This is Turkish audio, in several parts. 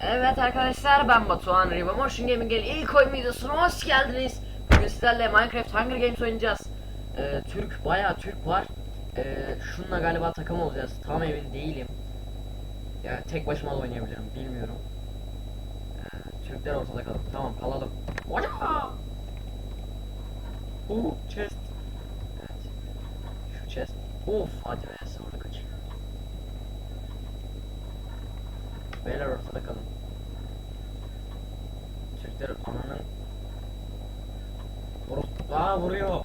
Evet arkadaşlar ben Batuhan Riva Motion Gaming'in ilk oyun videosuna hoş geldiniz. Bugün sizlerle Minecraft Hunger Games oynayacağız. Ee, Türk bayağı Türk var. Ee, şununla galiba takım olacağız. Tam emin değilim. Yani tek başıma da oynayabilirim bilmiyorum. Ee, Türkler ortada kalır. Tamam kalalım. Uh, chest. Evet. Şu chest. Of hadi be sonra kaçıyor. Beyler ortada kalın. Türkler ananın Vur Aa vuruyor.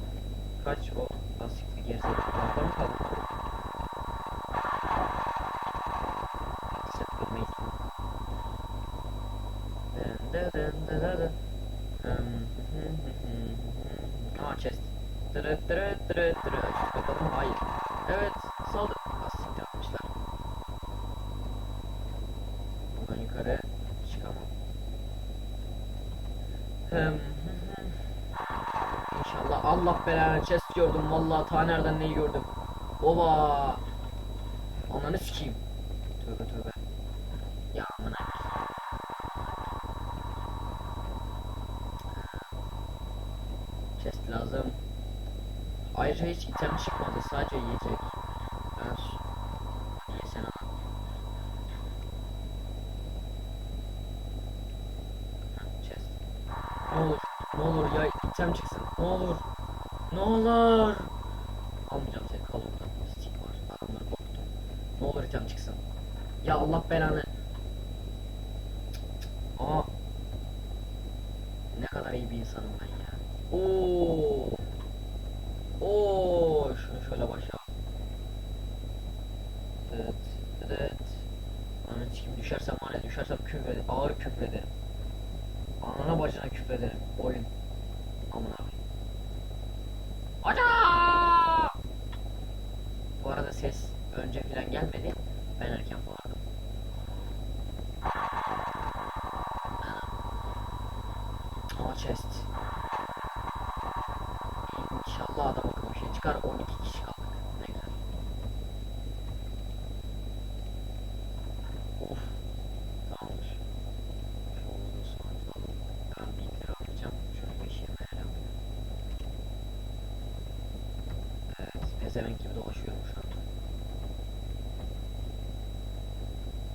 Kaç o basikli gerizekalı ortada mı kaldı? Set görmeyiz. Dın dı dın dı dı dı. Hım, hı hı hı hı. Aa chest. Tırı tırı tırı tırı. Kapalı mı? Hayır. Evet Hem, İnşallah Allah belanı chest gördüm vallahi ta nereden neyi gördüm. Oba. Ananı sikeyim. Tövbe tövbe. Ya amına. Chest lazım. Ayrıca hiç item çıkmadı sadece yiyecek. Ben su. Yesene lan. Ha, chest. Ne olur, ne item çıksın. Ne olur. Ne olur. Almayacağım seni kal orada. Stick var. Adamları. Ne olur item çıksın. Ya Allah belanı. Aa. Ne kadar iyi bir insanım ben ya. Oo. Oo, şunu şöyle başa. Evet, evet. Ananı kim düşersem var ya düşersem küfrederim. Ağır küfrederim. Anana bacına küfrederim. Oyun. Amına koyayım. Ana! Bu arada ses önce filan gelmedi. Ben erken bağırdım. Aa chest. İnşallah adam akıllı bir şey çıkar. 12 kişi kaldık. Ne güzel. Of. Tamamdır. Oldu sonra. Ben bir lira alacağım. Şöyle 5 20 lira alayım. Evet. Pezevenk gibi dolaşıyorum şu.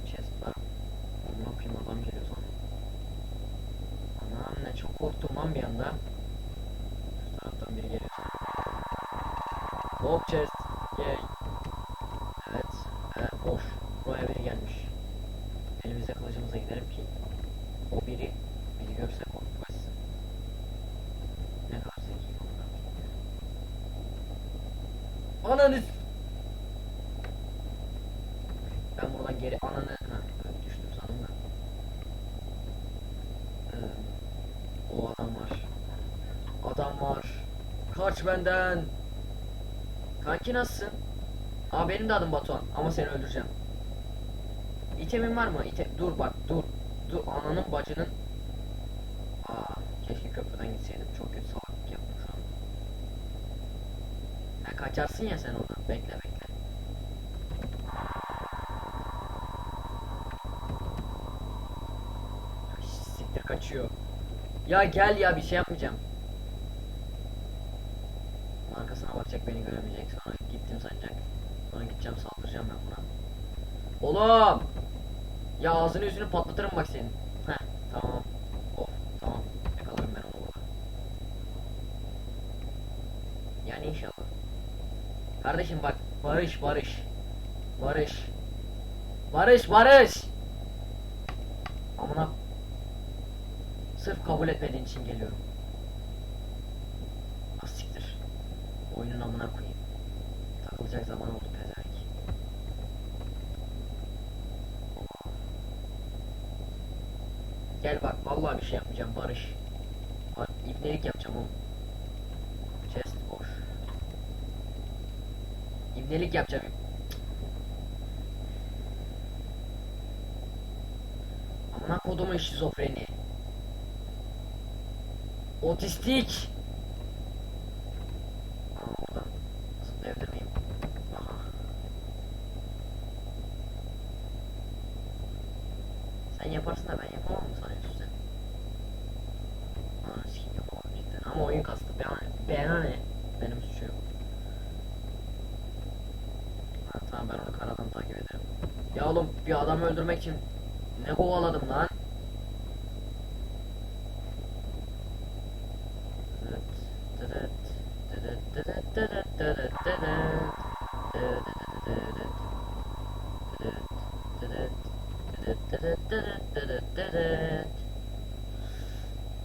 Chest var. Onu okuyayım adam geliyor sonra. Anam ne çok korktum lan bir anda. Hop chest. Yay. Evet. Ee, boş. Buraya biri gelmiş. Elimize kılıcımıza gidelim ki o biri beni görse korkmaz. Ne kadar zeki onlar. Ananı Ben buradan geri ananı ha, düştüm sandım da. Ee, o adam var. Adam var. Kaç benden. Kanki nasılsın? Aa benim de adım Batuhan ama seni öldüreceğim. İtemin var mı? İte dur bak dur. Dur ananın bacının. Aa keşke köprüden gitseydim. Çok kötü salaklık yaptım şu an. Ha, kaçarsın ya sen oradan. Bekle bekle. Siktir kaçıyor. Ya gel ya bir şey yapmayacağım. Gideceğim saldıracağım ben buna. Oğlum! Ya ağzını yüzünü patlatırım bak senin. Heh tamam. Of tamam. Yakalarım ben onu burada. Yani inşallah. Kardeşim bak barış barış. Barış. Barış barış. Amına Sırf kabul etmediğin için geliyorum. Ah siktir. Oyunun amına koyayım. Takılacak zaman oldu pezevenk. Gel bak vallahi bir şey yapmayacağım Barış. Bak ibnelik yapacağım oğlum. Chest boş. İbnelik yapacağım. Amına kodumun şizofreni. Otistik. Sen yaparsın da ben yapamam mı sanıyorsun sen? Ananı sikeyim yapamam cidden. Ama oyun kastı. Ben, ben ne? Benim suçum yok. Ha, tamam ben onu karadan takip ederim. Ya oğlum bir adamı öldürmek için ne kovaladım lan?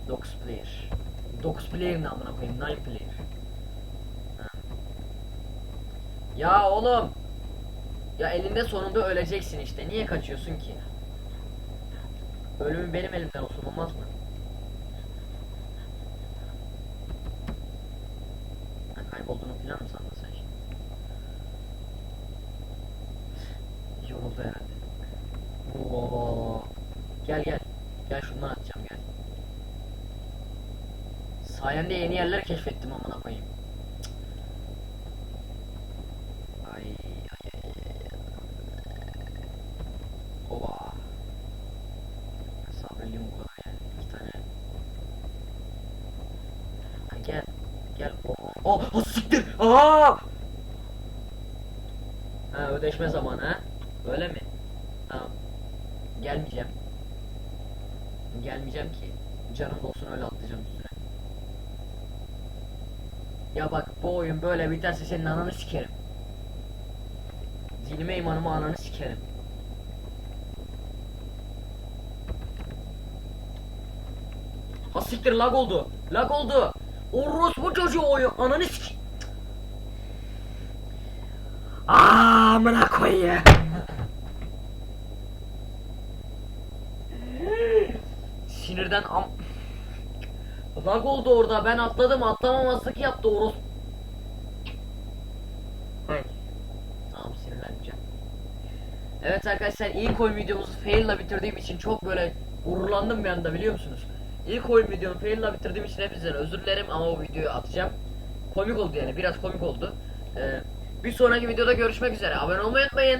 Dox player. Dox player ne amına koyayım? Nine player. Ya oğlum. Ya elinde sonunda öleceksin işte. Niye kaçıyorsun ki? Ölümün benim elimden olsun olmaz mı? Ha, kaybolduğunu falan mı sandın sen şimdi? Yoruldu herhalde. Oo. Gel gel. Gel şundan atacağım gel. Sayende yeni yerler keşfettim amına koyayım. Ay. ay. Ova. Sabreliyim bu kadar yani. İki tane. Ha, gel. Gel. Oh, oh, siktir. Aa! Ha ödeşme zamanı ha. Öyle mi? Tamam. Gelmeyeceğim. Gelmeyeceğim ki. Canım olsun öyle atlayacağım üstüne. Ya bak bu oyun böyle biterse senin ananı sikerim. Dinime imanıma ananı sikerim. Ha siktir lag oldu. Lag oldu. Orospu çocuğu oyun ananı sik. Amına koyayım. Sinirden am... Lag oldu orada ben atladım atlamamazlık yaptı oros. Hey. Tamam sinirleneceğim. Evet arkadaşlar ilk oyun videomuzu fail ile bitirdiğim için çok böyle gururlandım bir anda biliyor musunuz? İlk oyun videomu fail ile bitirdiğim için hepinizden özür dilerim ama bu videoyu atacağım. Komik oldu yani biraz komik oldu. Ee, bir sonraki videoda görüşmek üzere. Abone olmayı unutmayın.